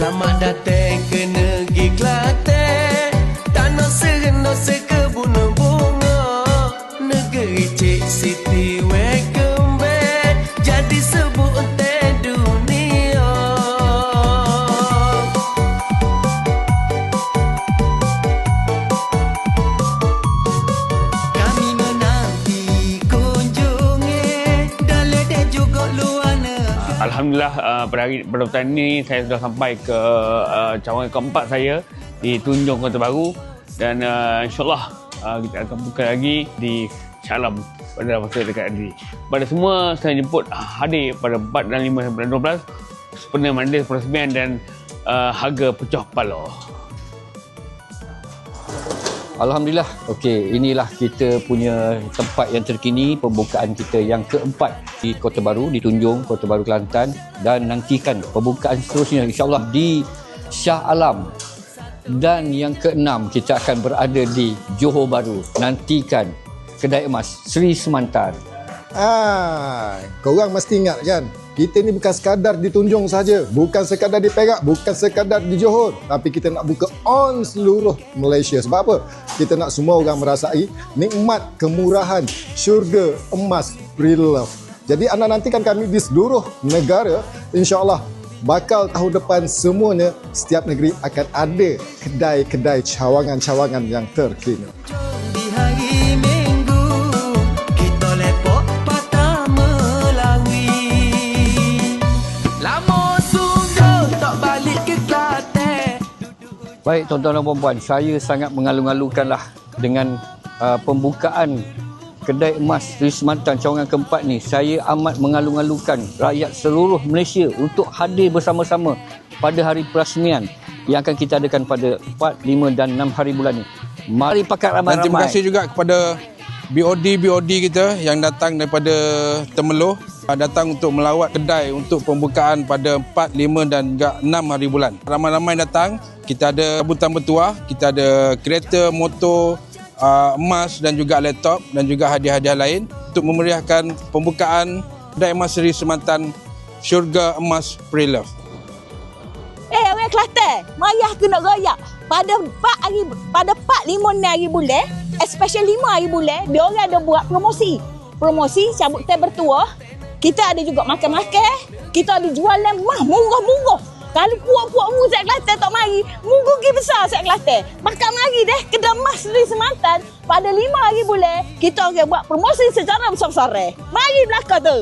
sama date Alhamdulillah uh, pada hari pada petang ini saya sudah sampai ke uh, cawangan keempat saya di Tunjung Kota Baru dan uh, insyaallah uh, kita akan buka lagi di Calam pada masa dekat ini. Pada semua saya jemput hadir pada 4 dan 5 bulan 12 sepenuhnya mandis peresmian dan uh, harga pecah pala. Alhamdulillah. Okey, inilah kita punya tempat yang terkini pembukaan kita yang keempat di Kota Baru, di Tunjung, Kota Baru Kelantan dan nantikan pembukaan seterusnya insya-Allah di Shah Alam. Dan yang keenam kita akan berada di Johor Baru. Nantikan kedai emas Sri Semantar. Ah, korang mesti ingat kan, kita ni bukan sekadar di Tunjung saja, bukan sekadar di Perak, bukan sekadar di Johor, tapi kita nak buka on seluruh Malaysia. Sebab apa? Kita nak semua orang merasai nikmat kemurahan syurga emas pre-love. Jadi anda nantikan kami di seluruh negara, insya-Allah bakal tahun depan semuanya setiap negeri akan ada kedai-kedai cawangan-cawangan yang terkini. Baik tuan-tuan dan puan-puan, saya sangat mengalu-alukanlah dengan uh, pembukaan kedai emas Sri Semantan cawangan keempat ni. Saya amat mengalu-alukan rakyat seluruh Malaysia untuk hadir bersama-sama pada hari perasmian yang akan kita adakan pada 4, 5 dan 6 hari bulan ni. Mari pakat ramai-ramai. Dan terima kasih juga kepada BOD-BOD kita yang datang daripada Temeloh datang untuk melawat kedai untuk pembukaan pada 4, 5 dan juga 6 hari bulan. Ramai-ramai datang. Kita ada sambutan bertuah, kita ada kereta, motor, uh, emas dan juga laptop dan juga hadiah-hadiah lain untuk memeriahkan pembukaan kedai emas Seri Semantan Syurga Emas Pre-Love. Eh orang Kelantan, mayah kena royak. Pada 4 hari pada 4 5 ni hari bulan, especially 5 hari bulan, dia orang ada buat promosi. Promosi cabut teh bertuah. Kita ada juga makan-makan. Kita ada jualan mah murah-murah. Kalau puak-puak mu Zat Kelantan tak mari, mu rugi besar Zat Kelantan. Maka mari deh kedai emas di Semantan pada 5 hari bulan, kita akan buat promosi secara besar-besar. Mari belakang tu.